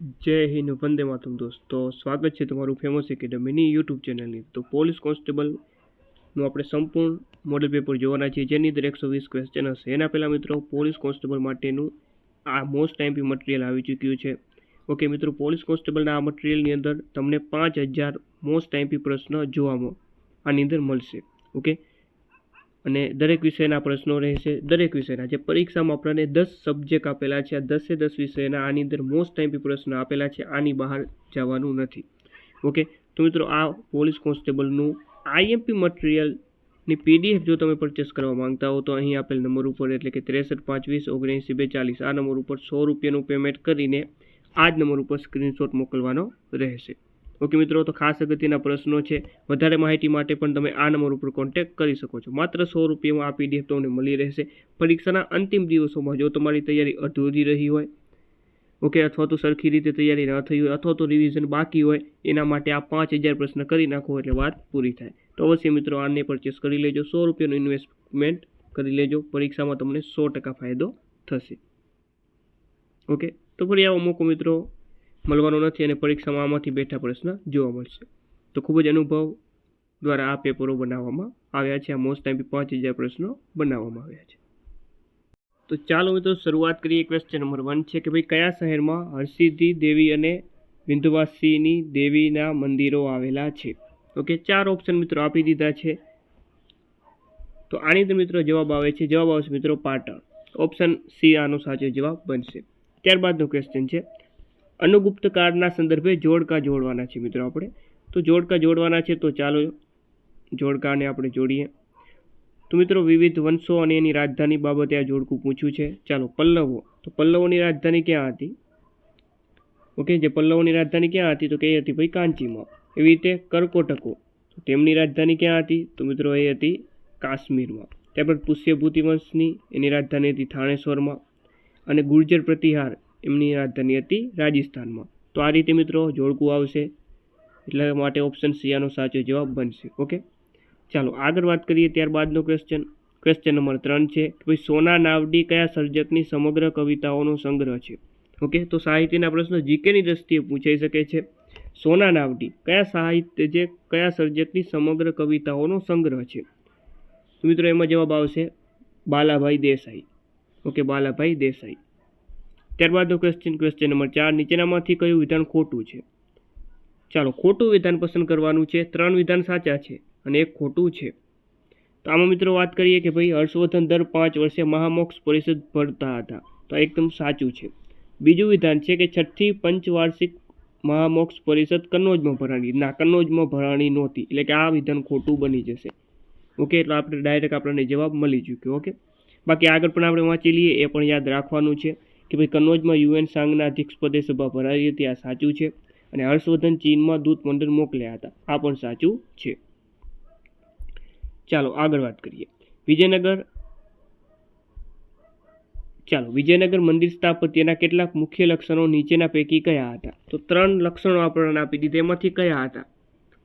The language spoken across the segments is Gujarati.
જય હિન્દ, વંદે માતમ દોસ્તો. સ્વાગત છે તમારું ફેમસ એકેડમીની યુટ્યુબ ચેનલની તો પોલીસ કોન્સ્ટેબલનું આપણે સંપૂર્ણ મોડલ પેપર જોવાના છીએ, જેની અંદર એકસો વીસ ક્વેશ્ચન હશે. એના પહેલાં મિત્રો પોલીસ કોન્સ્ટેબલ માટેનું આ મોસ્ટ ટાઈમપી મટીરિયલ આવી ચૂક્યું છે. ઓકે મિત્રો પોલીસ કોન્સ્ટેબલના આ મટીરિયલની અંદર તમને પાંચ હજાર મોસ્ટ ટાઈમપી પ્રશ્ન જોવામાં આની અંદર મળશે. ઓકે અને દરેક વિષયના પ્રશ્નો રહેશે. દરેક વિષયના જે પરીક્ષામાં આપણને દસ સબ્જેક્ટ આપેલા છે, આ દસે દસ વિષયના આની અંદર મોસ્ટ ટાઈમપી પ્રશ્ન આપેલા છે, આની બહાર જવાનું નથી. ઓકે તો મિત્રો, આ પોલીસ કોન્સ્ટેબલનું આઈએમપી મટીરિયલની પીડીએફ જો તમે પરચેસ કરવા માંગતા હો, તો અહીં આપેલ નંબર ઉપર એટલે કે ત્રેસઠ પાંચ વીસ ઓગણએંસી બેચાલીસ, આ નંબર ઉપર સો રૂપિયાનું પેમેન્ટ કરીને આ જ નંબર ઉપર સ્ક્રીનશોટ મોકલવાનો રહેશે. ઓકે મિત્રો, તો ખાસ અગત્યના પ્રશ્નો છે. વધારે માહિતી માટે પણ તમે આ નંબર ઉપર કોન્ટેક્ટ કરી શકો છો. માત્ર સો રૂપિયામાં આ પીડીએફ તમને મળી રહેશે. પરીક્ષાના અંતિમ દિવસોમાં જો તમારી તૈયારી અધૂરી રહી હોય, ઓકે, અથવા તો સરખી રીતે તૈયારી ન થઈ હોય, અથવા તો રિવિઝન બાકી હોય, એના માટે આ પાંચ હજાર પ્રશ્ન કરી નાખો એટલે વાત પૂરી થાય. તો અવશ્ય મિત્રો, આને પરચેસ કરી લેજો. સો રૂપિયાનું ઇન્વેસ્ટમેન્ટ કરી લેજો. પરીક્ષામાં તમને સો ટકા ફાયદો થશે. ઓકે, તો ફરી આવો મોકો મિત્રો મળવાનો નથી અને પરીક્ષામાં આમાંથી બેઠા પ્રશ્ન જોવા મળશે. તો ખૂબ જ અનુભવ દ્વારા આ પેપરો બનાવવામાં આવ્યા છે. આ મોસ્ટ ટાઈમ પાંચ હજાર પ્રશ્નો બનાવવામાં આવ્યા છે. તો ચાલો મિત્રો શરૂઆત કરીએ ક્વેશ્ચન નંબર વન છે કે ભાઈ કયા શહેરમાં હરસિદ્ધિ દેવી અને વિંધવાસીની દેવીના મંદિરો આવેલા છે? ઓકે, ચાર ઓપ્શન મિત્રો આપી દીધા છે. તો આની અંદર મિત્રો જવાબ આવે છે. જવાબ આવશે મિત્રો પાટણ. ઓપ્શન સી આનો સાચો જવાબ બનશે. ત્યારબાદનો ક્વેશ્ચન છે. અનુગુપ્ત કાળના સંદર્ભે જોડકા જોડવાના છે મિત્રો આપણે. તો જોડકા જોડવાના છે તો ચાલો જોડકાને આપણે જોડીએ. તો મિત્રો વિવિધ વંશો અને એની રાજધાની બાબતે આ જોડકું પૂછ્યું છે. ચાલો પલ્લવો. તો પલ્લવોની રાજધાની ક્યાં હતી? ઓકે, જે પલ્લવોની રાજધાની ક્યાં હતી તો કે હતી ભાઈ કાંચીમાં. એવી રીતે કરકોટકો. તો તેમની રાજધાની ક્યાં હતી? તો મિત્રો એ હતી કાશ્મીરમાં. ત્યારબાદ પુષ્યભૂતિ વંશની એની રાજધાની હતી થાણેશ્વરમાં. અને ગુર્જર પ્રતિહાર એમની રાજધાની હતી રાજસ્થાનમાં. તો આ રીતે મિત્રો જોડકું આવશે. એટલા માટે ઓપ્શન સી આનો સાચો જવાબ બનશે. ઓકે ચાલો, આગળ વાત કરીએ ત્યારબાદનો ક્વેશ્ચન ક્વેશ્ચન નંબર ત્રણ છે કે ભાઈ, સોના નાવડી કયા સર્જકની સમગ્ર કવિતાઓનો સંગ્રહ છે? ઓકે તો સાહિત્યના પ્રશ્નો જીકેની દ્રષ્ટિએ પૂછાઈ શકે છે. સોના નાવડી કયા સાહિત્ય જે કયા સર્જકની સમગ્ર કવિતાઓનો સંગ્રહ છે? મિત્રો એમાં જવાબ આવશે બાલાભાઈ દેસાઈ. ઓકે બાલાભાઈ દેસાઈ. ત્યારબાદનો ક્વેશ્ચન ક્વેશ્ચન નંબર ચાર, નીચેનામાંથી કયું વિધાન ખોટું છે? ચાલો, ખોટું વિધાન પસંદ કરવાનું છે, ત્રણ વિધાન સાચા છે અને એક ખોટું છે. તો આમાં મિત્રો વાત કરીએ કે ભાઈ હર્ષવર્ધન દર પાંચ વર્ષે મહામોક્ષ પરિષદ ભરતા હતા. તો આ એકદમ સાચું છે. બીજું વિધાન છે કે છઠ્ઠી પંચવાર્ષિક મહામોક્ષ પરિષદ કન્નોજમાં ભરાણી. ના, કન્નોજમાં ભરાણી નહોતી. એટલે કે આ વિધાન ખોટું બની જશે. ઓકે, એટલે આપણે ડાયરેક્ટ આપણને જવાબ મળી ચૂક્યો. ઓકે? બાકી આગળ પણ આપણે વાંચી લઈએ, એ પણ યાદ રાખવાનું છે. કે ભાઈ કન્નોજમાં યુએન સંઘના અધ્યક્ષપદે સભા ભરાઈ હતી, આ સાચું છે? અને હર્ષવર્ધન ચીનમાં દૂત મંડળ મોકલ્યા હતા. આ પણ સાચું છે. ચાલો, આગળ વાત કરીએ. વિજયનગર ચાલો, વિજયનગર મંદિર સ્થાપત્યના કેટલાક મુખ્ય લક્ષણો નીચેના પૈકી કયા હતા? તો ત્રણ લક્ષણો આપણને આપી દીધા. એમાંથી કયા હતા?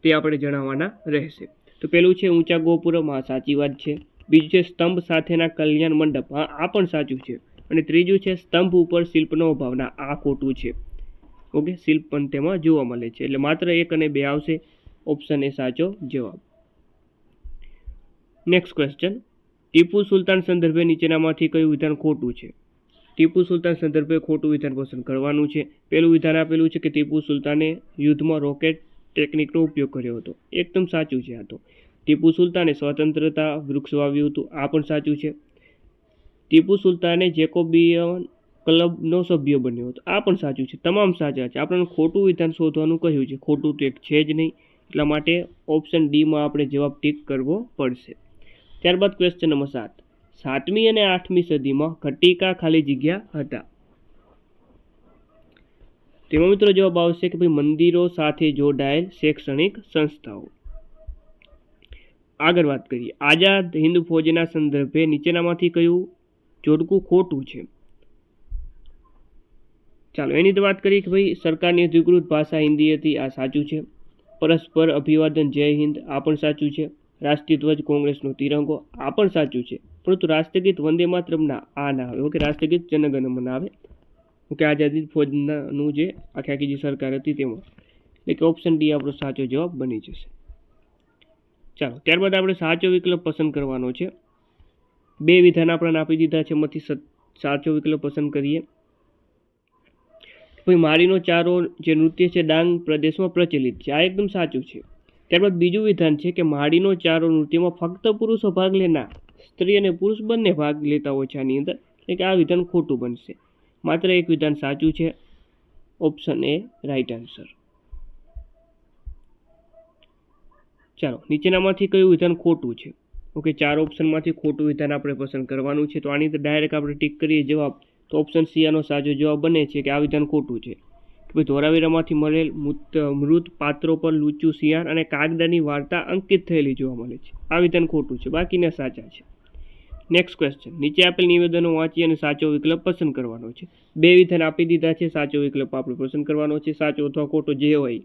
તે આપણે જણાવવાના રહેશે. તો પેલું છે ઊંચા ગોપુરમ. આ સાચી વાત છે. બીજું છે સ્તંભ સાથેના કલ્યાણ મંડપ. આ પણ સાચું છે. અને ત્રીજું છે સ્તંભ ઉપર શિલ્પનો ભાવના આ ખોટું છે. ઓકે, શિલ્પ પણ તેમાં જોવા મળે છે. એટલે માત્ર એક અને બે આવશે. ઓપ્શન એ સાચો જવાબ. નેક્સ્ટ ક્વેશ્ચન ટીપુ સુલતાન સંદર્ભે નીચેનામાંથી કયું વિધાન ખોટું છે? ટીપુ સુલતાન સંદર્ભે ખોટું વિધાન પસંદ કરવાનું છે. પહેલું વિધાન આપેલું છે કે ટીપુ સુલતાને યુદ્ધમાં રોકેટ ટેકનિકનો ઉપયોગ કર્યો હતો. એકદમ સાચું છે આ તો. ટીપુ સુલતાને સ્વતંત્રતા વૃક્ષ વાવ્યું હતું. આ પણ સાચું છે. ટીપુ સુલતાને જેકોબિયન ક્લબનો સભ્ય બન્યો હતો. આ પણ સાચું છે, તમામ સાચા છે. આપણને ખોટું વિધાન શોધવાનું કહ્યું છે. ખોટું તો એક છે જ નહીં. એટલા માટે ઓપ્શન ડીમાં આપણે જવાબ ટીક કરવો પડશે. ત્યારબાદ ક્વેશ્ચન નંબર સાત. સાતમી અને આઠમી સદીમાં ઘટિકા ખાલી જગ્યા હતા. તેમાં મિત્રો જવાબ આવશે કે ભાઈ મંદિરો સાથે જોડાયેલ શૈક્ષણિક સંસ્થાઓ. આગળ વાત કરીએ. આઝાદ હિન્દ ફૌજના સંદર્ભે નીચેનામાંથી કયું જોડકું ખોટું છે. ચાલો, એની તો વાત કરીએ કે ભાઈ, સરકારની અધિકૃત ભાષા હિન્દી હતી આ સાચું છે. પરસ્પર અભિવાદન, જય હિન્દ, આ પણ સાચું છે. રાષ્ટ્રીય ધ્વજ, કોંગ્રેસનો તિરંગો, આ પણ સાચું છે. પરંતુ રાષ્ટ્રગીત વંદે માતરમના આ ના આવે. ઓકે, રાષ્ટ્રગીત જનગણમન આવે. ઓકે, આઝાદી ફોજનાનું જે આખી આખી જે સરકાર હતી તેમાં. એટલે કે ઓપ્શન ડી આપણો સાચો જવાબ બની જશે. ચાલો, ત્યારબાદ આપણે સાચો વિકલ્પ પસંદ કરવાનો છે. બે વિધાન આપણને આપી દીધા છે. એમાંથી સાચો વિકલ્પ પસંદ કરીએ. ભાઈ મારીનો ચારો જે નૃત્ય છે, ડાંગ પ્રદેશમાં પ્રચલિત છે. આ એકદમ સાચું છે. ત્યારબાદ બીજું વિધાન છે કે માડીનો ચારો નૃત્યમાં ફક્ત પુરુષો ભાગ લેના સ્ત્રી અને પુરુષ બંને ભાગ લેતા હોય છે આની અંદર. એટલે કે આ વિધાન ખોટું બનશે. માત્ર એક વિધાન સાચું છે. Option A right answer. ચાલો, નીચેનામાંથી કયું વિધાન ખોટું છે? ઓકે, ચાર ઓપ્શનમાંથી ખોટું વિધાન આપણે પસંદ કરવાનું છે. તો આની અંદર ડાયરેક્ટ આપણે ટીક કરીએ જવાબ. તો ઓપ્શન સી આનો સાચો જવાબ બને છે કે આ વિધાન ખોટું છે. કે ધોરાવીરામાંથી મળેલ મૃત પાત્રો પર લૂચું શિયાળ અને કાગડાની વાર્તા અંકિત થયેલી જોવા મળે છે. આ વિધાન ખોટું છે, બાકીના સાચા છે. નેક્સ્ટ ક્વેશ્ચન નીચે આપેલ નિવેદનો વાંચી અને સાચો વિકલ્પ પસંદ કરવાનો છે. બે વિધાન આપી દીધા છે, સાચો વિકલ્પ આપણે પસંદ કરવાનો છે, સાચો અથવા ખોટો જે હોય.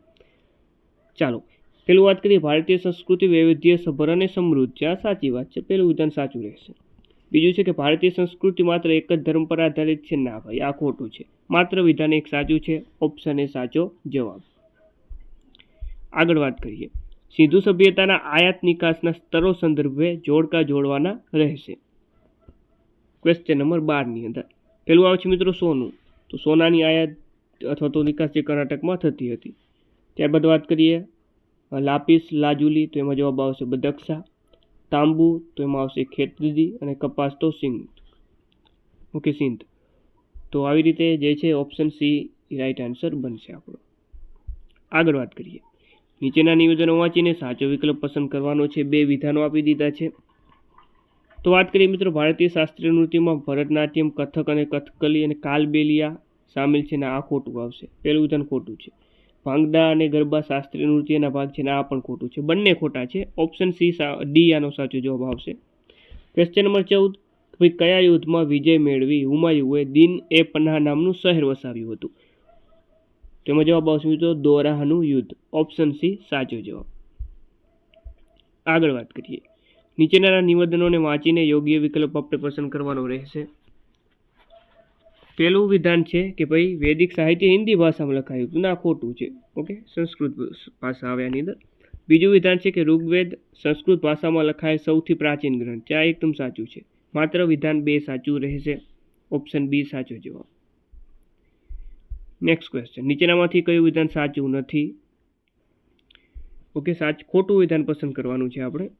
ચાલો પેલું વાત કરીએ ભારતીય સંસ્કૃતિ, વૈવિધ્ય, સભર અને સમૃદ્ધ. આ સાચી વાત છે. પેલું વિધાન સાચું રહેશે. બીજું છે કે ભારતીય સંસ્કૃતિ માત્ર એક જ ધર્મ પર આધારિત છે. ના ભાઈ, આ ખોટું છે. માત્ર વિધાન એક સાચું છે. ઓપ્શન એ સાચો જવાબ. આગળ વાત કરીએ. સિંધુ સભ્યતાના આયાત નિકાસના સ્તરો સંદર્ભે જોડકા જોડવાના રહેશે. ક્વેશ્ચન નંબર બારની અંદર. પેલું આવે છે મિત્રો સોનું. તો સોનાની આયાત અથવા તો નિકાસ જે કર્ણાટકમાં થતી હતી. ત્યારબાદ વાત કરીએ લાપિસ, લાજુલી, તો એમાં જવાબ આવશે બદક્ષા તાંબુ, તો એમાં આવશે ખેતરીદી અને કપાસ તો સિંધ ઓકે, સિંધ. તો આવી રીતે જે છે ઓપ્શન સી રાઈટ આન્સર બનશે આપણો. આગળ વાત કરીએ. નીચેના નિવેદનો વાંચીને સાચો વિકલ્પ પસંદ કરવાનો છે. બે વિધાનો આપી દીધા છે. તો વાત કરીએ મિત્રો ભારતીય શાસ્ત્રીય નૃત્યમાં ભરતનાટ્યમ, કથક અને કથકલી અને કાલબેલિયા સામેલ છે ને આ ખોટું આવશે. પહેલું વિધાન ખોટું છે. ભાંગડા અને ગરબા શાસ્ત્રીય નૃત્યના ભાગ છે ને આ પણ ખોટું છે. બંને ખોટા છે. ઓપ્શન સી ડી આનો સાચો જવાબ આવશે. ક્વેશ્ચન નંબર ચૌદ. ભાઈ, કયા યુદ્ધમાં વિજય મેળવી હુમાયુએ દિન એ પન્હા નામનું શહેર વસાવ્યું હતું? તેમાં જવાબ આવશે મિત્રો દોરાહનું યુદ્ધ. ઓપ્શન સી સાચો જવાબ. આગળ વાત કરીએ. નીચેના નિવેદનોને વાંચીને યોગ્ય વિકલ્પ આપણે પસંદ કરવાનો રહેશે. પહેલું વિધાન છે કે ભાઈ વૈદિક સાહિત્ય હિન્દી ભાષામાં લખાયું હતું. ના, ખોટું છે. ઓકે? સંસ્કૃત ભાષા આવે આની અંદર. બીજું વિધાન છે કે ઋગ્વેદ સંસ્કૃત ભાષામાં લખાયેલ સૌથી પ્રાચીન ગ્રંથ છે. આ એકદમ સાચું છે. માત્ર વિધાન બે સાચું રહેશે. ઓપ્શન બી સાચો જવાબ. નેક્સ્ટ ક્વેશ્ચન નીચેનામાંથી કયું વિધાન સાચું નથી? ઓકે, સાચ, ખોટું વિધાન પસંદ કરવાનું છે આપણે.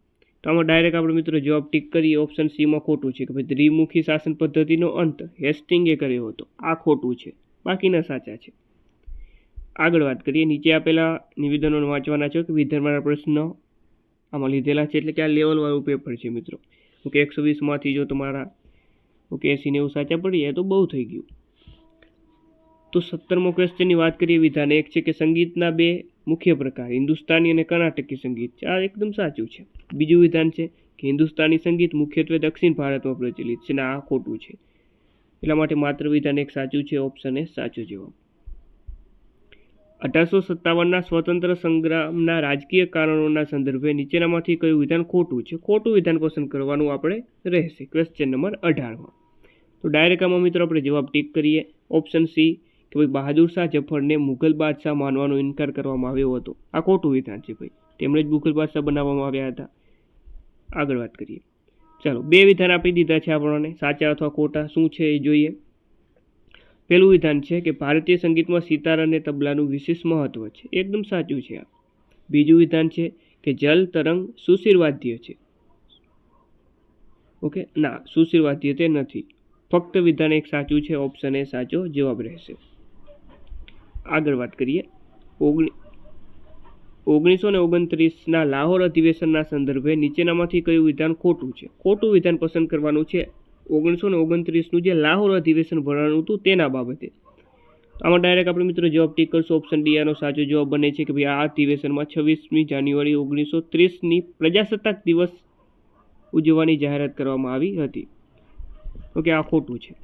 તો આમાં ડાયરેક્ટ આપણે મિત્રો જવાબ ટીક કરીએ ઓપ્શન સીમાં ખોટું છે કે ભાઈ ત્રિમુખી શાસન પદ્ધતિનો અંત હેસ્ટિંગે કર્યો હતો. આ ખોટું છે. બાકીના સાચા છે. આગળ વાત કરીએ, નીચે આપેલા નિવેદનો વાંચવાના છે કે વિધાનવાળા પ્રશ્ન આમાં લીધેલા છે એટલે કે આ લેવલવાળું પેપર છે મિત્રો. ઓકે, એકસો વીસમાંથી જો તમારા ઓકે, એસી નેવું સાચા પડી જાય તો બહુ થઈ ગયું. તો સત્તરમો ક્વેશ્ચનની વાત કરીએ, વિધાન એક છે કે સંગીતના બે મુખ્ય પ્રકાર હિન્દુસ્તાની અને કર્ણાટકી સંગીત છે. આ એકદમ સાચું છે. બીજું વિધાન છે કે હિન્દુસ્તાની સંગીત મુખ્યત્વે દક્ષિણ ભારતમાં પ્રચલિત છે અને આ ખોટું છે. એટલા માટે માત્ર વિધાન એક સાચું છે ઓપ્શન એ સાચો જવાબ. અઢારસો સત્તાવનના સ્વતંત્ર સંગ્રામના રાજકીય કારણોના સંદર્ભે નીચેનામાંથી કયું વિધાન ખોટું છે? ખોટું વિધાન પસંદ કરવાનું આપણે રહેશે. ક્વેશ્ચન નંબર અઢારમાં. તો ડાયરેક્ટ આમાં મિત્રો આપણે જવાબ ટીક કરીએ. ઓપ્શન સી કે ભાઈ બહાદુર શાહ જફરને મુઘલ બાદશાહ માનવાનો ઇનકાર કરવામાં આવ્યો હતો. આ ખોટું વિધાન છે ભાઈ. તેમણે જ મુઘલ બાદશાહ બનાવવામાં આવ્યા હતા. આગળ વાત કરીએ. ચાલો, બે વિધાન આપી દીધા છે આપણને. સાચા અથવા ખોટા, શું છે એ જોઈએ. પહેલું વિધાન છે કે ભારતીય સંગીતમાં સિતાર અને તબલાનું વિશેષ મહત્વ છે. એકદમ સાચું છે આ. બીજું વિધાન છે કે જલ તરંગ સુશીર વાદ્ય છે. ઓકે? ના સુશીર વાદ્ય તે નથી. ફક્ત વિધાન એક સાચું છે, ઓપ્શન એ સાચો, જવાબ રહેશે. આગળ વાત કરીએ. ઓગણી ઓગણીસો ને ઓગણત્રીસના લાહોર અધિવેશનના સંદર્ભે નીચેનામાંથી કયું વિધાન ખોટું છે? ખોટું વિધાન પસંદ કરવાનું છે. ઓગણીસો ને ઓગણત્રીસનું જે લાહોર અધિવેશન ભરવાનું હતું તેના બાબતે. આમાં ડાયરેક્ટ આપણે મિત્રો જવાબ ટીક કરશું. ઓપ્શન ડી આનો સાચો જવાબ બને છે કે ભાઈ આ અધિવેશનમાં છવ્વીસમી જાન્યુઆરી ઓગણીસો ત્રીસની પ્રજાસત્તાક દિવસ ઉજવવાની જાહેરાત કરવામાં આવી હતી. ઓકે, આ ખોટું છે.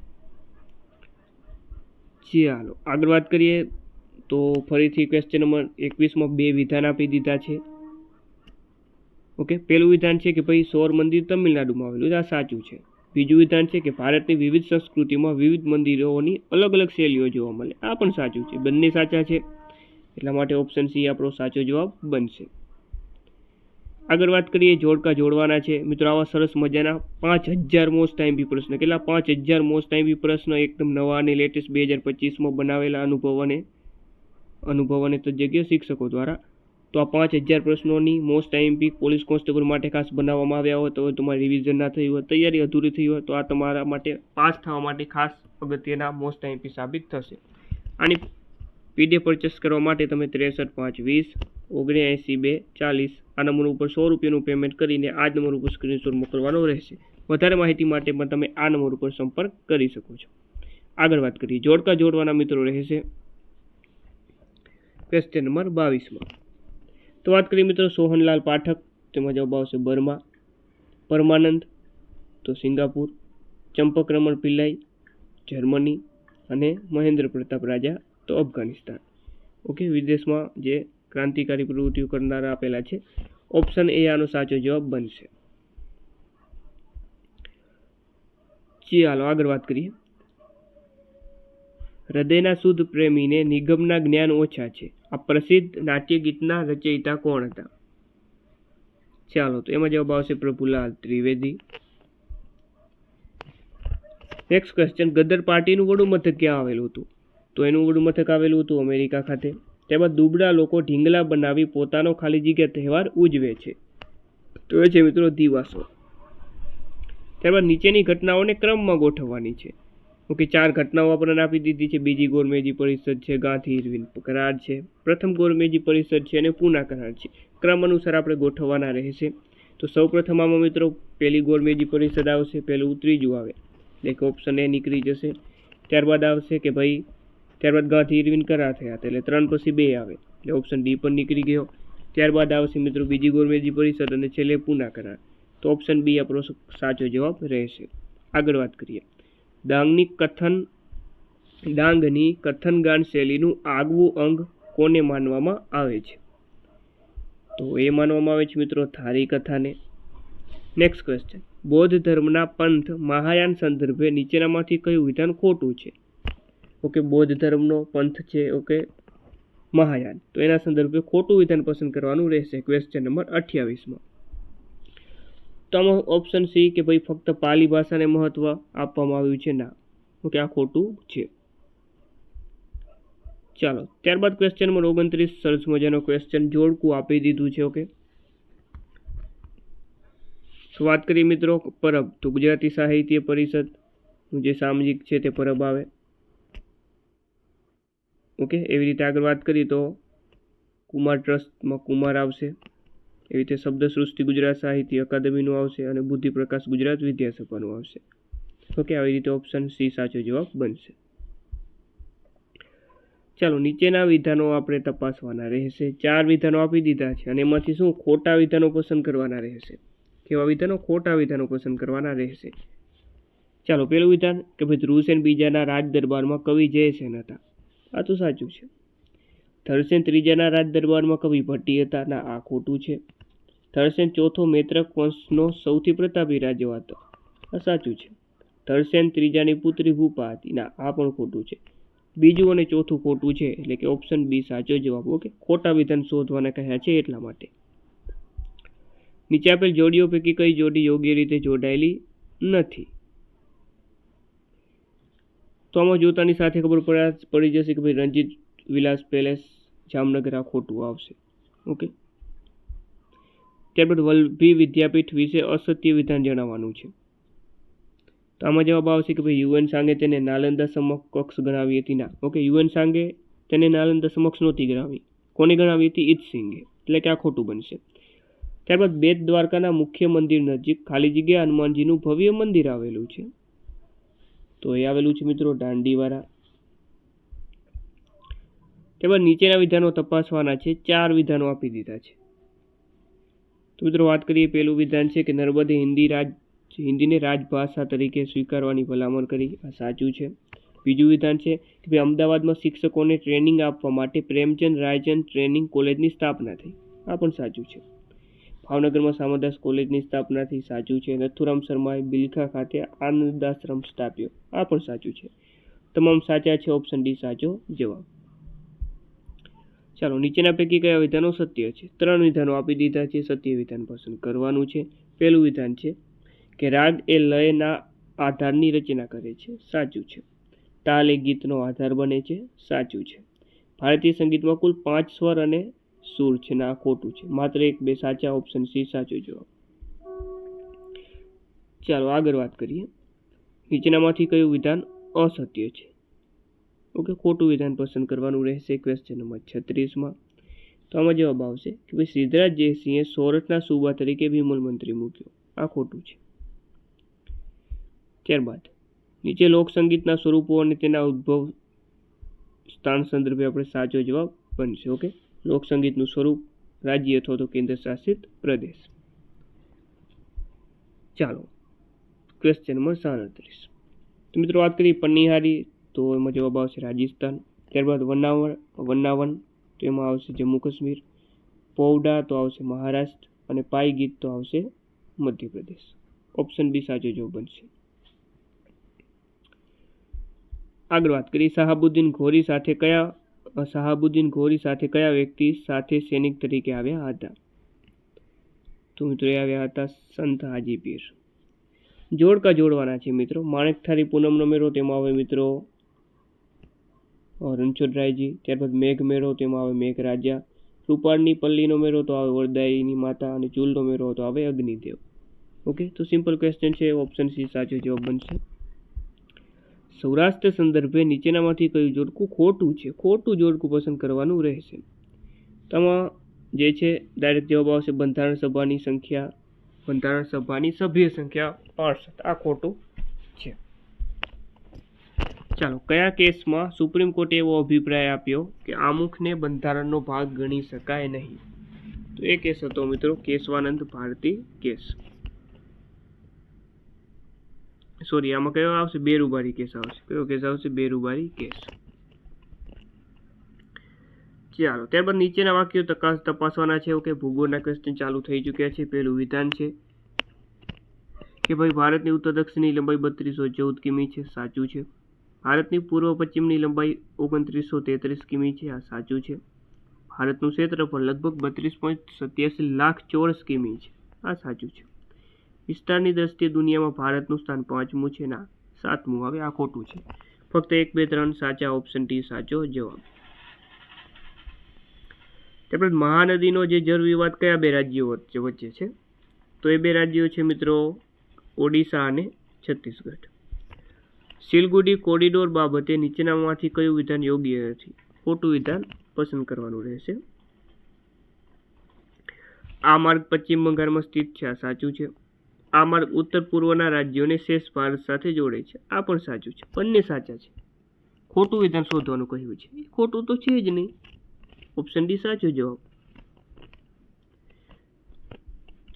ચાલો, આગળ વાત કરીએ. તો ફરીથી ક્વેશ્ચન નંબર એકવીસમાં બે વિધાન આપી દીધા છે. ઓકે પહેલું વિધાન છે કે ભાઈ સૌર મંદિર તમિલનાડુમાં આવેલું આ સાચું છે. બીજું વિધાન છે કે ભારતની વિવિધ સંસ્કૃતિમાં વિવિધ મંદિરોની અલગ અલગ શૈલીઓ જોવા મળે. આ પણ સાચું છે. બંને સાચા છે. એટલા માટે ઓપ્શન સી આપણો સાચો જવાબ બનશે. આગળ વાત કરીએ, જોડકા જોડવાના છે. મિત્રો, આવા સરસ મજાના પાંચ હજાર મોસ્ટ ટાઈમ બી પ્રશ્ન કેટલા? પાંચ હજાર મોસ્ટ ટાઈમ બી પ્રશ્ન એકદમ નવા અને લેટેસ્ટ બે હજાર પચીસમાં બનાવેલા અનુભવ અને અનુભવ અને તજજ્ઞ શિક્ષકો દ્વારા. તો આ પાંચ હજાર પ્રશ્નોની મોસ્ટ ટાઈમપી પોલીસ કોન્સ્ટેબલ માટે ખાસ બનાવવામાં આવ્યા હોય તો તમારે રિવિઝન ના થયું હોય, તૈયારી અધૂરી થઈ હોય તો આ તમારા માટે પાસ થવા માટે ખાસ અગત્યના મોસ્ટ આઈમ્પી સાબિત થશે. આની પીડીએફ પરચેસ કરવા માટે તમે ત્રેસઠ, પાંચ, વીસ ઓગણએંસી બે, ચાલીસ આ નંબર ઉપર સો રૂપિયાનું પેમેન્ટ કરીને આ જ નંબર ઉપર સ્ક્રીનશોટ મોકલવાનો રહેશે. વધારે માહિતી માટે પણ તમે આ નંબર ઉપર સંપર્ક કરી શકો છો. આગળ વાત કરીએ. જોડકા જોડવાના મિત્રો રહેશે. ક્વેશ્ચન નંબર બાવીસમાં તો વાત કરીએ મિત્રો સોહનલાલ પાઠક, તેમાં જવાબ આવશે બર્મા, પરમાનંદ, તો સિંગાપુર ચંપકરમણ પિલ્લાઈ, જર્મની અને મહેન્દ્ર પ્રતાપ રાજા, તો અફઘાનિસ્તાન. ઓકે, વિદેશમાં જે ક્રાંતિકારી પ્રવૃત્તિઓ કરનારા આપેલા છે ઓપ્શન એ આનો સાચો જવાબ બનશે. ચાલો, આગળ વાત કરીએ. હૃદયના શુદ્ધ પ્રેમીને નિગમના જ્ઞાન ઓછા છે. આ પ્રસિદ્ધ નાટ્યગીતના રચયિતા કોણ હતા? ચાલો, તો એમાં જવાબ આવશે પ્રભુલાલ ત્રિવેદી. નેક્સ્ટ ક્વેશ્ચન ગદર પાર્ટીનું વડું મથક ક્યાં આવેલું હતું? તો એનું વડું મથક આવેલું હતું અમેરિકા ખાતે. તેમાં દુબળા લોકો ઢીંગલા બનાવી પોતાનો ખાલી જગ્યા તહેવાર ઉજવે છે. તો એ છે મિત્રો દિવાસો. ત્યારબાદ નીચેની ઘટનાઓને ક્રમમાં ગોઠવવાની છે. ઓકે, ચાર ઘટનાઓ આપણને આપી દીધી છે. બીજી ગોરમેજી પરિષદ છે, ગાંધી ઇરવિન કરાર છે. પ્રથમ ગોરમેજી પરિષદ છે અને પૂના કરાર છે. ક્રમ અનુસાર આપણે ગોઠવવાના રહેશે. તો સૌ પ્રથમ આમાં મિત્રો, પહેલી ગોરમેજી પરિષદ આવશે, પહેલું ત્રીજું આવે. એટલે કે ઓપ્શન એ નીકળી જશે. ત્યારબાદ આવશે કે ભાઈ, ત્યારબાદ ગાંધી ઇરવિન કરાર થયા હતા, એટલે ત્રણ પછી બે આવે. એટલે ઓપ્શન ડી પણ નીકળી ગયો. ત્યારબાદ આવશે મિત્રો બીજી ગોરમેજી પરિષદ અને છેલ્લે પૂના કરાર. તો ઓપ્શન બી આપણો સાચો જવાબ રહેશે. આગળ વાત કરીએ. ડાંગની કથન, ડાંગની કથનગાન શૈલીનું આગવું અંગ કોને માનવામાં આવે છે? તો એ માનવામાં આવે છે મિત્રો થારી કથાને. નેક્સ્ટ ક્વેશ્ચન બૌદ્ધ ધર્મના પંથ મહાયાન સંદર્ભે નીચેનામાંથી કયું વિધાન ખોટું છે? ઓકે, બૌદ્ધ ધર્મનો પંથ છે, ઓકે, મહાયાન. તો એના સંદર્ભે ખોટું વિધાન પસંદ કરવાનું રહેશે. ક્વેશ્ચન નંબર અઠ્યાવીસમાં. તો આમાં ઓપ્શન સી કે ભાઈ ફક્ત પાલી ભાષાને મહત્વ આપવામાં આવ્યું છે ના. ઓકે, આ ખોટું છે. ચાલો, ત્યારબાદ ક્વેશ્ચન નંબર ઓગણત્રીસ, સરસ મજાનો ક્વેશ્ચન જોડકું આપી દીધું છે, ઓકે? વાત કરીએ મિત્રો પરબ, તો ગુજરાતી સાહિત્ય પરિષદ જે સામાજિક છે તે પરબ આવે. ઓકે, એવી રીતે આગળ વાત કરીએ તો કુમાર ટ્રસ્ટમાં કુમાર આવશે. એવી રીતે શબ્દ સૃષ્ટિ ગુજરાત સાહિત્ય અકાદમીનું આવશે અને બુદ્ધિ પ્રકાશ ગુજરાત વિદ્યાસભાનું આવશે. ઓકે, આવી રીતે ઓપ્શન સી સાચો જવાબ બનશે. ચાલો, નીચેના વિધાનો આપણે તપાસવાના રહેશે. ચાર વિધાનો આપી દીધા છે અને એમાંથી શું ખોટા વિધાનો પસંદ કરવાના રહેશે? કેવા વિધાનો? ખોટા વિધાનો પસંદ કરવાના રહેશે. ચાલો પેલું વિધાન કે ભાઈ ધ્રુવસેન બીજાના રાજ દરબારમાં કવિ જયસેન હતા. આ તો સાચું છે. થરસેન ત્રીજાના રાજ દરબારમાં કવિ ભટ્ટી હતા. ના, આ ખોટું છે. થરસેન ચોથો મૈત્રક વંશનો સૌથી પ્રતાપી રાજો હતો. આ સાચું છે. થરસેન ત્રીજાની પુત્રી ભૂપા હતી. ના, આ પણ ખોટું છે. બીજું અને ચોથું ખોટું છે, એટલે કે ઓપ્શન બી સાચો જવાબ. ઓકે, ખોટા વિધાન શોધવાના કહ્યા છે એટલા માટે. નીચે આપેલ જોડીઓ પૈકી કઈ જોડી યોગ્ય રીતે જોડાયેલી નથી? તો આમાં જોતાની સાથે ખબર પડે પડી જશે કે ભાઈ રણજીત વિલાસ પેલેસ જામનગર આ ખોટું આવશે. ઓકે ત્યારબાદ વલ્લભી વિદ્યાપીઠ વિશે અસત્ય વિધાન જણાવવાનું છે. તો આમાં જવાબ આવશે કે ભાઈ યુએન સાંગે તેને નાલંદા સમકક્ષ ગણાવી હતી ના. ઓકે, યુએન સાંગે તેને નાલંદા સમક્ષ નહોતી ગણાવી. કોને ગણાવી હતી? ઈદ એટલે કે આ ખોટું બનશે. ત્યારબાદ બેટ દ્વારકાના મુખ્ય મંદિર નજીક ખાલી જગ્યા હનુમાનજીનું ભવ્ય મંદિર આવેલું છે. તો એ આવેલું છે મિત્રો દાંડીવાળા ત્યારબાદ નીચેના વિધાનો તપાસવાના છે. ચાર વિધાનો આપી દીધા છે. તો મિત્રો વાત કરીએ પહેલું વિધાન છે કે નર્મદે હિન્દી રાજ હિન્દીને રાજભાષા તરીકે સ્વીકારવાની ભલામણ કરી. આ સાચું છે. બીજું વિધાન છે કે ભાઈ અમદાવાદમાં શિક્ષકોને ટ્રેનિંગ આપવા માટે પ્રેમચંદ રાયચંદ ટ્રેનિંગ કોલેજની સ્થાપના થઈ. આ પણ સાચું છે. ભાવનગરમાં સામદાસ કોલેજની સ્થાપનાથી સાચું છે. નથુરામ શર્માએ બિલખા ખાતે આનંદાશ્રમ સ્થાપ્યો. આ પણ સાચું છે. તમામ સાચા છે. ઓપ્શન ડી સાચો જવાબ. ચાલો, નીચેના પૈકી કયા વિધાનો સત્ય છે? ત્રણ વિધાનો આપી દીધા છે, સત્ય વિધાન પસંદ કરવાનું છે. પહેલું વિધાન છે કે રાગ એ લયના આધારની રચના કરે છે. સાચું છે. તાલ એ ગીતનો આધાર બને છે. સાચું છે. ભારતીય સંગીતમાં કુલ પાંચ સ્વર અને સૂર છે, ને ખોટું છે. માત્ર એક, બે સાચા ઓપ્શન સી, સાચો જવાબ. ચાલો, આગળ વાત કરીએ. નીચેનામાંથી કયું વિધાન અસત્ય છે? ઓકે, ખોટું વિધાન પસંદ કરવાનું રહેશે ક્વેશ્ચન નંબર છત્રીસમાં. તો આમાં જવાબ આવશે કે ભાઈ સિદ્ધરાજ જયસિંહે સોરઠના સૂબા તરીકે વિમલ મંત્રી મૂક્યો. આ ખોટું છે. ત્યારબાદ નીચે લોકસંગીતના સ્વરૂપો અને તેના ઉદ્ભવ સ્થાન સંદર્ભે આપણે સાચો જવાબ બનશે, ઓકે? લોકસંગીતનું સ્વરૂપ રાજ્ય અથવા તો કેન્દ્ર શાસિત પ્રદેશ. ચાલો ક્વેશ્ચન નંબર સાડત્રીસ. તો મિત્રો વાત કરીએ પન્નિહારી તો એમાં જવાબ આવશે રાજસ્થાન. ત્યારબાદ વનાવણ વનાવન, તો એમાં આવશે જમ્મુ કાશ્મીર. પૌડા તો આવશે મહારાષ્ટ્ર અને પાઈ ગીત તો આવશે મધ્યપ્રદેશ. ઓપ્શન બી સાચો જવાબ બનશે. આગળ વાત કરીએ, શાહાબુદ્દીન ઘોરી સાથે કયા, શાહાબુદ્દીન ઘોરી સાથે કયા વ્યક્તિ સાથે સૈનિક તરીકે આવ્યા હતા? તો મિત્રો એ આવ્યા હતા સંત હાજી પીર જોડકા જોડવાના છે મિત્રો. માણેકથારી પૂનમનો મેળો તેમાં આવે મિત્રો રણછોડરાયજી. ત્યારબાદ મેઘ મેળો, તેમાં આવે મેઘરાજા રૂપાળની પલ્લીનો મેળો, તો આવે વરદાયીની માતા અને ચૂલનો મેળો, તો આવે અગ્નિદેવ. ઓકે, તો સિમ્પલ ક્વેશ્ચન છે, ઓપ્શન સી સાચો જવાબ બનશે. સૌરાષ્ટ્ર સંદર્ભે નીચેનામાંથી કયું જોડકું ખોટું છે? ખોટું જોડકું પસંદ કરવાનું રહેશે. તેમાં જે છે ડાયરેક્ટ જવાબ આવશે બંધારણ સભાની સંખ્યા, બંધારણ સભાની સભ્ય સંખ્યા પાસઠ આ ખોટું છે. ચાલો, કયા કેસમાં સુપ્રીમ કોર્ટે એવો અભિપ્રાય આપ્યો કે આમુખને બંધારણનો ભાગ ગણી શકાય નહીં? તો એ કેસ હતો મિત્રો, કેશવાનંદ ભારતી કેસ. સોરી આમાં કયો આવશે? બેરુબારી કેસ આવશે. કયો કેસ આવશે? બેરુબારી કેસ. ચાલો ત્યારબાદ નીચેના વાક્યો તપાસ તપાસવાના છે કે ભૂગોળના ક્વેશ્ચન ચાલુ થઈ ચૂક્યા છે, પહેલું વિધાન છે. કે ભાઈ, ભારતની ઉત્તર દક્ષિણની લંબાઈ બત્રીસો ચૌદ કિમી છે, સાચું છે. ભારતની પૂર્વ પશ્ચિમની લંબાઈ ઓગણત્રીસો તેત્રીસ કિમી છે. આ સાચું છે. ભારતનું ક્ષેત્રફળ લગભગ બત્રીસ પોઈન્ટ સત્યાસી લાખ ચોરસ કિમી છે. આ સાચું છે. વિસ્તારની દ્રષ્ટિએ દુનિયામાં ભારતનું સ્થાન પાંચમું છે ના સાતમું. હવે આ ખોટું છે. ફક્ત એક, બે, ત્રણ સાચા ઓપ્શન ટી સાચો જવાબ. ત્યારબાદ મહાનદીનો જે જળ વિવાદ કયા બે રાજ્યો વચ્ચે વચ્ચે છે? તો એ બે રાજ્યો છે મિત્રો ઓડિશા અને છત્તીસગઢ. સિલગુડી કોરિડોર બાબતે નીચેનામાંથી કયું વિધાન યોગ્ય નથી? ખોટું વિધાન પસંદ કરવાનું રહેશે. આ માર્ગ પશ્ચિમ બંગાળમાં સ્થિત છે, આ સાચું છે. આ માર્ગ ઉત્તર પૂર્વના રાજ્યોને શેષ ભારત સાથે જોડે છે, આ પણ સાચું છે, બંને સાચા છે. ખોટું વિધાન શોધવાનું કહ્યું છે. ખોટું તો છે જ નહીં. ઓપ્શન ડી સાચો જવાબ.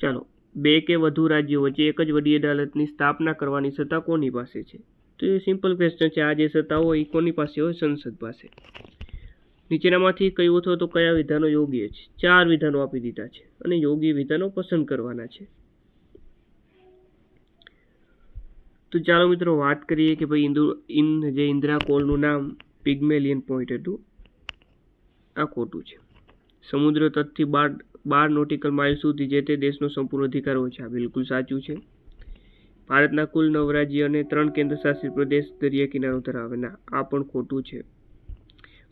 ચાલો, બે કે વધુ રાજ્યો વચ્ચે એક જ વડી અદાલતની સ્થાપના કરવાની સત્તા કોની પાસે છે? તો એ સિમ્પલ ક્વેશ્ચન છે. આ જે સત્તા હોય, એ કોની પાસે હોય? સંસદ પાસે. નીચેનામાંથી કયું અથવા તો કયા વિધાનો યોગ્ય છે? ચાર વિધાનો આપી દીધા છે અને યોગ્ય વિધાનો પસંદ કરવાના છે. તો ચાલો મિત્રો વાત કરીએ કે ભાઈ ઇન્દુ, ઇન, જે ઇન્દિરા કોલનું નામ પિગમેલિયન પોઈન્ટ હતું, આ ખોટું છે. સમુદ્ર તટથી બાર બાર નોટિકલ માઇલ સુધી જે તે દેશનો સંપૂર્ણ અધિકાર હોય છે. આ બિલકુલ સાચું છે. ભારતના કુલ નવ રાજ્ય અને ત્રણ કેન્દ્ર શાસિત પ્રદેશ દરિયા કિનારો ધરાવે ના આ પણ ખોટું છે.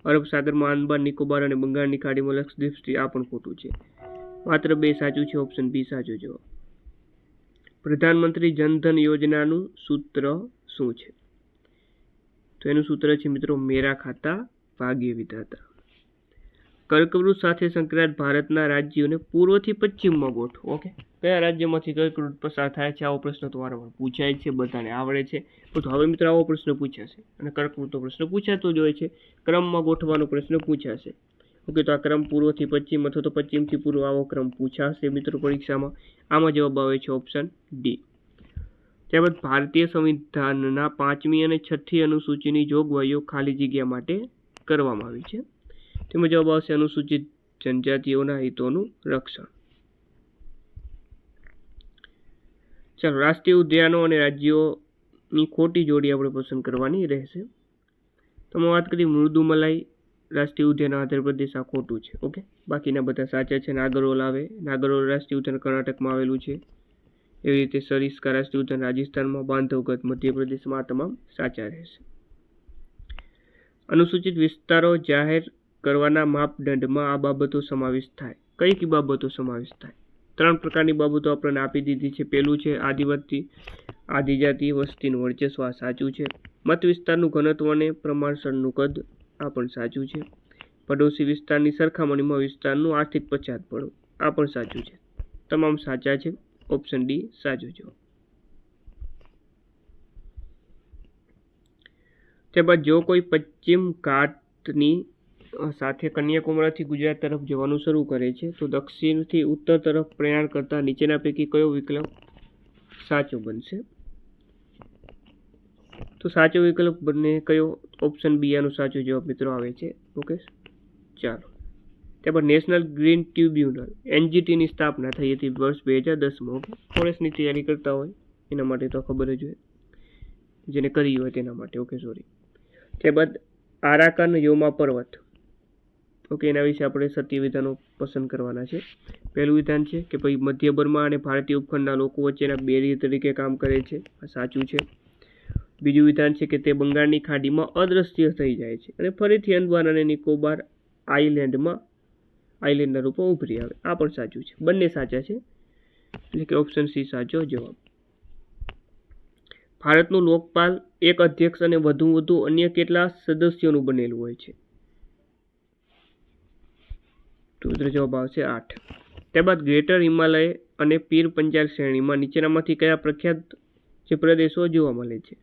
અરબ સાગરમાં આંદમાન નિકોબાર અને બંગાળની ખાડીમાં લક્ષદ્વીપ સ્થિત આ પણ ખોટું છે. માત્ર બે સાચું છે, ઓપ્શન બી સાચો જવાબ પ્રધાનમંત્રી જનધન યોજનાનું સૂત્ર શું છે? તો એનું સૂત્ર છે મિત્રો, મેરા ખાતા ભાગ્ય વિધાતા. કર્કવૃત સાથે સંકળાયેલ ભારતના રાજ્યોને પૂર્વથી પશ્ચિમમાં ગોઠવો ઓકે કયા રાજ્યમાંથી કર્કવૃત પસાર થાય છે? આવો પ્રશ્ન તો વારંવાર પૂછાય છે, બધાને આવડે છે. તો હવે મિત્રો આવો પ્રશ્ન પૂછાશે અને કર્કવૃતનો પ્રશ્ન પૂછાતો જ હોય છે. ક્રમમાં ગોઠવાનો પ્રશ્ન પૂછાશે. ઓકે તો આ ક્રમ પૂર્વથી પશ્ચિમ અથવા તો પશ્ચિમથી પૂર્વ આવો ક્રમ પૂછાશે મિત્રો પરીક્ષામાં. આમાં જવાબ આવે છે ઓપ્શન ડી ત્યારબાદ ભારતીય સંવિધાનના પાંચમી અને છઠ્ઠી અનુસૂચિની જોગવાઈઓ ખાલી જગ્યા માટે કરવામાં આવી છે. તેમાં જવાબ આવશે અનુસૂચિત જનજાતિઓના હિતોનું રક્ષણ. ચાલો, રાષ્ટ્રીય ઉદ્યાનો અને રાજ્યોની ખોટી જોડી આપણે પસંદ કરવાની રહેશે. તો અમે વાત કરી મૃદુમલાઈ રાષ્ટ્રીય ઉદ્યાન આંધ્રપ્રદેશ આ ખોટું છે, ઓકે? બાકીના બધા સાચા છે. નાગરોલ આવે. નાગરોલ રાષ્ટ્રીય ઉદ્યાન કર્ણાટકમાં આવેલું છે. એવી રીતે સરિસ્કા રાષ્ટ્રીય ઉદ્યાન રાજસ્થાનમાં, બાંધવગઢ, મધ્યપ્રદેશમાં આ તમામ સાચા રહેશે. અનુસૂચિત વિસ્તારો જાહેર કરવાના માપદંડમાં આ બાબતો સમાવેશ થાય. કઈ કઈ બાબતો સમાવેશ થાય? ત્રણ પ્રકારની બાબતો આપણને આપી દીધી છે. પહેલું છે આદિવાસી, આદિજાતિ વસ્તીનું વર્ચસ્વ, આ સાચું છે. મત વિસ્તારનું ઘનત્વ અને પ્રમાણસરનું કદ, આ પણ સાચું છે. પડોશી વિસ્તારની સરખામણીમાં વિસ્તારનું આર્થિક પછાતપણું આ પણ સાચું છે. તમામ સાચા છે. ઓપ્શન ડી, સાચો જવાબ. ત્યારબાદ જો કોઈ પશ્ચિમ ઘાટની સાથે કન્યાકુમારીથી ગુજરાત તરફ જવાનું શરૂ કરે છે. તો દક્ષિણથી ઉત્તર તરફ પ્રયાણ કરતા નીચેના પૈકી કયો વિકલ્પ સાચો બનશે? તો સાચો વિકલ્પ બંને કયો? ઓપ્શન બી આનો સાચો જવાબ મિત્રો આવે છે. ઓકે? ચાલો. ત્યારબાદ નેશનલ ગ્રીન ટ્યુબ્યુનલ એનજીટીની સ્થાપના થઈ હતી વર્ષ બે હજાર દસમાં, ઓકે? ફોરેસ્ટની તૈયારી કરતા હોય, એના માટે તો ખબર જ હોય. જેને કરી હોય તેના માટે, ઓકે સોરી ત્યારબાદ આરાકાન યોમા પર્વત ઓકે, એના વિશે આપણે સત્ય વિધાનો પસંદ કરવાના છે. પહેલું વિધાન છે કે ભાઈ મધ્ય બર્મા અને ભારતીય ઉપખંડના લોકો વચ્ચેના બેરિયર તરીકે કામ કરે છે. આ સાચું છે. બીજું વિધાન છે કે તે બંગાળની ખાડીમાં અદ્રશ્ય થઈ જાય છે અને ફરીથી અંદમાન અને નિકોબાર આઇલેન્ડમાં, આઇલેન્ડના રૂપમાં ઉભરી આવે. આ પણ સાચું છે. બંને સાચા છે. એટલે કે ઓપ્શન સી સાચો જવાબ. ભારતનું લોકપાલ એક અધ્યક્ષ અને વધુ વધુ અન્ય કેટલા સદસ્યોનું બનેલું હોય છે? તો મિત્રો જવાબ આવશે આઠ. ત્યારબાદ ગ્રેટર હિમાલય અને પીર પંજાલ શ્રેણીમાં નીચેનામાંથી કયા પ્રખ્યાત જે પ્રદેશો જોવા મળે છે?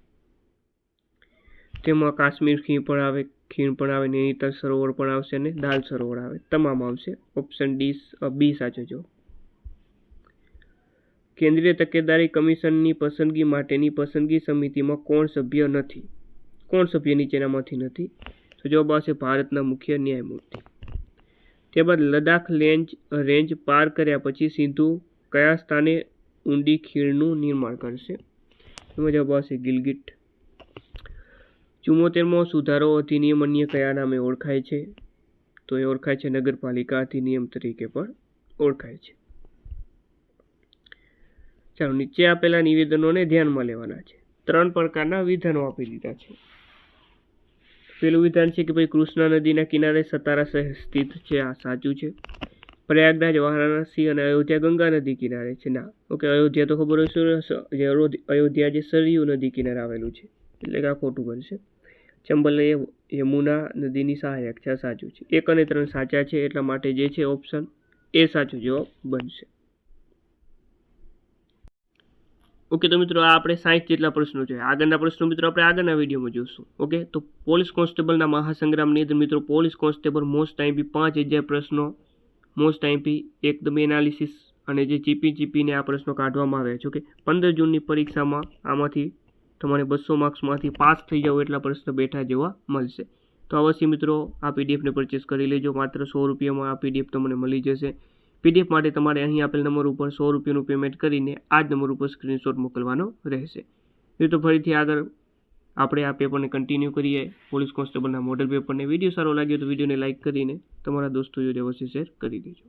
તેમાં કાશ્મીર ખીણ પણ આવે, ખીણ પણ આવે, નૈનીતાલ સરોવર પણ આવશે અને દાલ સરોવર આવે. તમામ આવશે. ઓપ્શન ડી બી સાચો જવાબ. કેન્દ્રીય તકેદારી કમિશનની પસંદગી માટેની પસંદગી સમિતિમાં કોણ સભ્ય નથી? કોણ સભ્ય નીચેનામાંથી નથી? તો જવાબ આવશે ભારતના મુખ્ય ન્યાયમૂર્તિ. ત્યારબાદ લદાખ રેન્જ રેન્જ પાર કર્યા પછી સિંધુ કયા સ્થાને ઊંડી ખીણનું નિર્માણ કરશે? એમાં જવાબ આવશે ગિલગિટ. ચુમ્મોતેરમો સુધારો અધિનિયમ અન્ય કયા નામે ઓળખાય છે? તો એ ઓળખાય છે નગરપાલિકા અધિનિયમ તરીકે પણ ઓળખાય છે. ચાલો નીચે આપેલા નિવેદનોને ધ્યાનમાં લેવાના છે. ત્રણ પ્રકારના વિધાનો આપી દીધા છે. પેલું વિધાન છે કે ભાઈ કૃષ્ણા નદીના કિનારે સતારા શહેર સ્થિત છે. આ સાચું છે. પ્રયાગરાજ, વારાણસી અને અયોધ્યા ગંગા નદી કિનારે છે. ના, ઓકે, અયોધ્યા તો ખબર છે જે અયોધ્યા જે સરયુ નદી કિનારે આવેલું છે. એટલે કે આ ખોટું બનશે. ચંબલ એ યમુના નદીની સહાયક છે. આ સાચું છે. એક અને ત્રણ સાચા છે, એટલા માટે જે છે ઓપ્શન એ સાચું જવાબ બનશે. ઓકે તો મિત્રો, આ આપણે સાઠ જેટલા પ્રશ્નો છે. આગળના પ્રશ્નો મિત્રો આપણે આગળના વિડીયોમાં જોઈશું. ઓકે તો પોલીસ કોન્સ્ટેબલના મહાસંગ્રામની અંદર મિત્રો, પોલીસ કોન્સ્ટેબલ મોસ્ટ આઈપી પાંચ હજાર પ્રશ્નો મોસ્ટ આઈપી એકદમ એનાલિસિસ અને જે ચીપી ચીપીને આ પ્રશ્નો કાઢવામાં આવ્યા છે. ઓકે પંદર જૂનની પરીક્ષામાં આમાંથી તમારે બસો માર્ક્સમાંથી પાસ થઈ જાવ એટલા પ્રશ્ન બેઠા જોવા મળશે. તો અવશ્ય મિત્રો, આ પીડીએફને પરચેસ કરી લેજો. માત્ર સો રૂપિયામાં આ પીડીએફ તમને મળી જશે. પીડીએફ માટે તમારે અહીં આપેલ નંબર ઉપર સો રૂપિયાનું પેમેન્ટ કરીને આ જ નંબર ઉપર સ્ક્રીનશોટ મોકલવાનો રહેશે. એ તો ફરીથી આગળ આપણે આ પેપરને કન્ટિન્યુ કરીએ પોલીસ કોન્સ્ટેબલના મોડલ પેપરને વીડિયો સારો લાગ્યો તો વિડીયોને લાઇક કરીને તમારા દોસ્તો જોડે અવશ્ય શેર કરી દેજો.